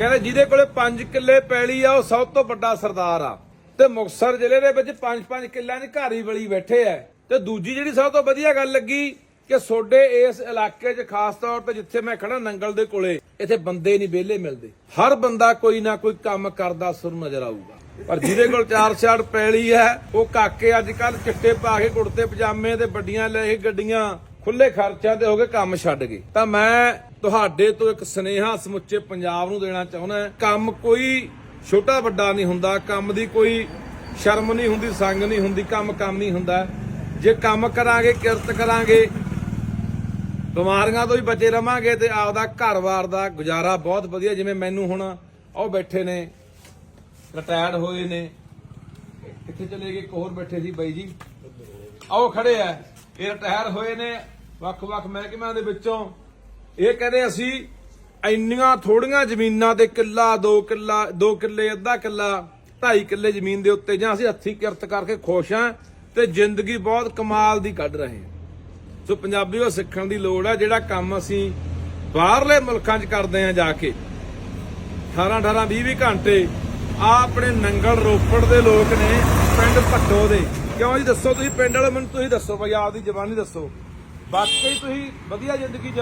ਕਹਿੰਦੇ ਜਿਹਦੇ ਕੋਲੇ 5 ਕਿੱਲੇ ਪੈਲੀ ਆ, ਉਹ ਸਭ ਤੋਂ ਵੱਡਾ ਸਰਦਾਰ ਆ। ਤੇ ਮੁਕਤਸਰ ਜ਼ਿਲ੍ਹੇ ਦੇ ਵਿੱਚ 5-5 ਕਿੱਲਿਆਂ ਦੀ ਘਾਰੀ ਬਲੀ ਬੈਠੇ ਆ। ਤੇ ਦੂਜੀ ਜਿਹੜੀ ਸਭ ਤੋਂ ਵਧੀਆ ਗੱਲ ਲੱਗੀ ਕਿ ਸੋਡੇ ਇਸ ਇਲਾਕੇ 'ਚ ਖਾਸ ਤੌਰ ਤੇ ਜਿੱਥੇ ਮੈਂ ਖੜਾ ਨੰਗਲ ਦੇ ਕੋਲੇ, ਇੱਥੇ ਬੰਦੇ ਨਹੀਂ ਵਿਹਲੇ ਮਿਲਦੇ। ਹਰ ਬੰਦਾ ਕੋਈ ਨਾ ਕੋਈ ਕੰਮ ਕਰਦਾ, ਸੁਰ ਨਜ਼ਰ ਆਊਗਾ। ਪਰ ਜਿਹਦੇ ਕੋਲ ਚਾਰ ਛਾੜ ਪੈਲੀ ਹੈ ਉਹ ਕਾਕੇ ਅੱਜ ਕੱਲ ਚਿੱਟੇ ਪਾ ਕੇ ਕੁੜਤੇ ਪਜਾਮੇ ਤੇ ਵੱਡੀਆਂ ਲੈ ਕੇ ਗੱਡੀਆਂ ਖੁੱਲੇ ਖਰਚਿਆਂ ਤੇ ਹੋ ਕੇ ਕੰਮ ਛੱਡ ਗਏ। ਤਾਂ ਮੈਂ ਤੁਹਾਡੇ ਤੋਂ ਇੱਕ ਸਨੇਹਾ ਸਮੁੱਚੇ ਪੰਜਾਬ ਨੂੰ ਦੇਣਾ ਚਾਹੁੰਦਾ ਕੰਮ ਕੋਈ ਛੋਟਾ ਵੱਡਾ ਨਹੀਂ ਹੁੰਦਾ, ਕੰਮ ਦੀ ਕੋਈ ਸ਼ਰਮ ਨਹੀਂ ਹੁੰਦੀ, ਸੰਗ ਨਹੀਂ ਹੁੰਦੀ, ਕੰਮ ਕੰਮ ਨਹੀਂ ਹੁੰਦਾ। ਜੇ ਕੰਮ ਕਰਾਂਗੇ, ਕਿਰਤ ਕਰਾਂਗੇ, ਬਿਮਾਰੀਆਂ ਤੋਂ ਵੀ ਬਚੇ ਰਵਾਂਗੇ ਤੇ ਆਪਦਾ ਘਰ-ਬਾਰ ਦਾ ਗੁਜ਼ਾਰਾ ਬਹੁਤ ਵਧੀਆ, ਜਿਵੇਂ ਮੈਨੂੰ ਹੁਣ ਉਹ ਬੈਠੇ ਨੇ, ਰਿਟਾਇਰਡ ਹੋਏ ਨੇ। ਕਿੱਥੇ ਚਲੇ ਗਏ, ਇੱਕ ਹੋਰ ਬੈਠੇ ਸੀ ਬਾਈ ਜੀ। ਆਓ ਖੜੇ ਆ, ਇਹ ਰਿਟਾਇਰ ਹੋਏ ਨੇ। ਵੱਖ-ਵੱਖ ਮਹਿਕਮਿਆਂ ਦੇ ਵਿੱਚੋਂ ਇਹ ਕਹਿੰਦੇ ਅਸੀਂ ਇੰਨੀਆਂ ਥੋੜੀਆਂ ਜ਼ਮੀਨਾਂ ਤੇ ਕਿੱਲਾ 2 ਕਿੱਲਾ 2 ਕਿੱਲੇ, ਅੱਧਾ ਕਿੱਲਾ 2.5 ਕਿੱਲੇ ਜ਼ਮੀਨ ਦੇ ਉੱਤੇ ਜਾਂ ਅਸੀਂ ਹੱਥੀਂ ਕਿਰਤ ਕਰਕੇ ਖੁਸ਼ ਹਾਂ ਤੇ ਜ਼ਿੰਦਗੀ ਬਹੁਤ ਕਮਾਲ ਦੀ ਕੱਢ ਰਹੇ ਹਾਂ। ਸੋ ਪੰਜਾਬੀਓ ਸਿੱਖਣ ਦੀ ਲੋੜ ਹੈ ਜਿਹੜਾ ਕੰਮ ਅਸੀਂ ਬਾਹਰਲੇ ਮੁਲਕਾਂ 'ਚ ਕਰਦੇ ਹਾਂ ਜਾ ਕੇ 18 18 20 20 ਘੰਟੇ ਆ ਆਪਣੇ ਨੰਗਲ ਰੋਪੜ ਦੇ ਲੋਕ ਨੇ, ਪਿੰਡ ਭੱਟੋ ਦੇ। ਕਿਉਂ ਜੀ ਦੱਸੋ ਤੁਸੀਂ ਪਿੰਡ ਵਾਲੇ, ਮੈਨੂੰ ਤੁਸੀਂ ਦੱਸੋ, ਬਈ ਆਪਦੀ ਜ਼ਬਾਨੀ ਦੱਸੋ। ਬਾਕੀ ਤੁਸੀਂ ਵਧੀਆ ਜ਼ਿੰਦਗੀ